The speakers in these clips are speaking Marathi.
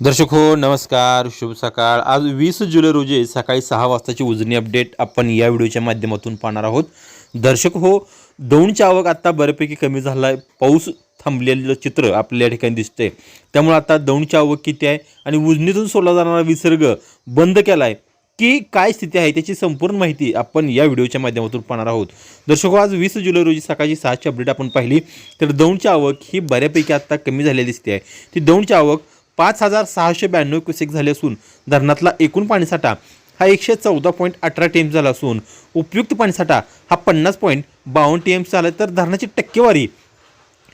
दर्शक हो नमस्कार शुभ सकाळ. आज वीस जुलै रोजी सकाळी सहा वाजताची उजनी अपडेट आपण या व्हिडिओच्या माध्यमातून पाहणार आहोत. दर्शक हो दौंडची आवक आत्ता बऱ्यापैकी कमी झाला आहे पाऊस थांबलेलं चित्र आपल्या या ठिकाणी दिसतंय. त्यामुळे आता दौंडची आवक किती आहे आणि उजनीतून सोडला जाणारा विसर्ग बंद केला आहे की काय स्थिती आहे त्याची संपूर्ण माहिती आपण या व्हिडिओच्या माध्यमातून पाहणार आहोत. दर्शको हो, आज वीस जुलै रोजी सकाळची सहाची अपडेट आपण पाहिली. तर दौंडची आवक ही बऱ्यापैकी आत्ता कमी झालेली दिसते आहे. ती दौंडची आवक पाच हजार सहाशे ब्याण्णव क्युसेक झाले असून धरणातला एकूण पाणीसाठा हा एकशे चौदा पॉईंट अठरा टी एम झाला असून उपयुक्त पाणीसाठा हा पन्नास पॉईंट बावन्न टी एम झाला तर धरणाची टक्केवारी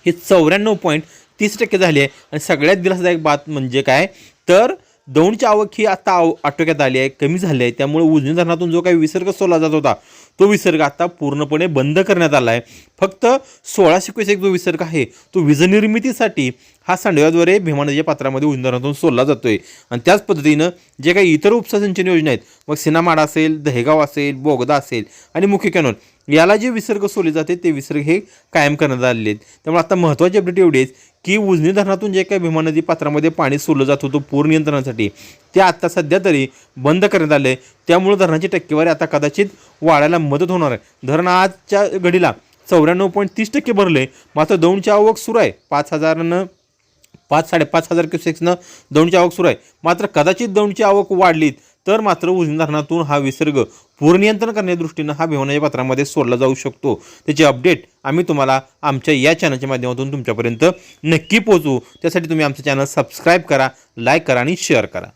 हे चौऱ्याण्णव पॉईंट तीस टक्के झाली आहे. आणि सगळ्यात दिलासादायक बात म्हणजे काय? तर दौंडची आवक ही आता आव आटोक्यात आली आहे कमी झाली आहे. त्यामुळे उजनी धरणातून जो काही विसर्ग सोडला जात होता तो विसर्ग आता पूर्णपणे बंद करण्यात आला आहे. फक्त सोळाशे क्युसेक जो विसर्ग आहे तो वीजनिर्मितीसाठी हा सांडव्याद्वारे भीमा नदीच्या पात्रामध्ये उजनी धरणातून सोडला जातो आहे आणि त्याच पद्धतीनं जे काही इतर उपसा सिंचन योजना आहेत मग सिनामाडा असेल दहेगाव असेल बोगदा असेल आणि मुख्य कॅनॉल याला जे विसर्ग सोडले जाते ते विसर्ग हे कायम करण्यात आलेले आहेत. त्यामुळे आता महत्त्वाची अपडेट एवढी की उजनी धरणातून जे काही भीमा नदी पात्रामध्ये पाणी सोडलं जात होतं पूर नियंत्रणासाठी ते आत्ता सध्या तरी बंद करण्यात आले आहे त्यामुळे धरणाची टक्केवारी आता कदाचित वाढायला मदत होणार आहे. धरण आजच्या घडीला चौऱ्याण्णव पॉईंट तीस टक्के भरले मात्र दौंडची आवक सुरू आहे. पाच हजारानं पाच साडेपाच हजार क्युसेक्सनं दौंडची आवक सुरू आहे. मात्र कदाचित दौंडची आवक वाढलीत. तर मात्र उजनी धरणातून हा विसर्ग पूरनियंत्रण करण्याच्या दृष्टीनं हा भिवनाच्या पत्रामध्ये सोडला जाऊ शकतो. त्याची अपडेट आम्ही तुम्हाला आमच्या या चॅनलच्या माध्यमातून तुमच्यापर्यंत नक्की पोहोचू त्यासाठी तुम्ही आमचं चॅनल सबस्क्राईब करा लाईक करा आणि शेअर करा.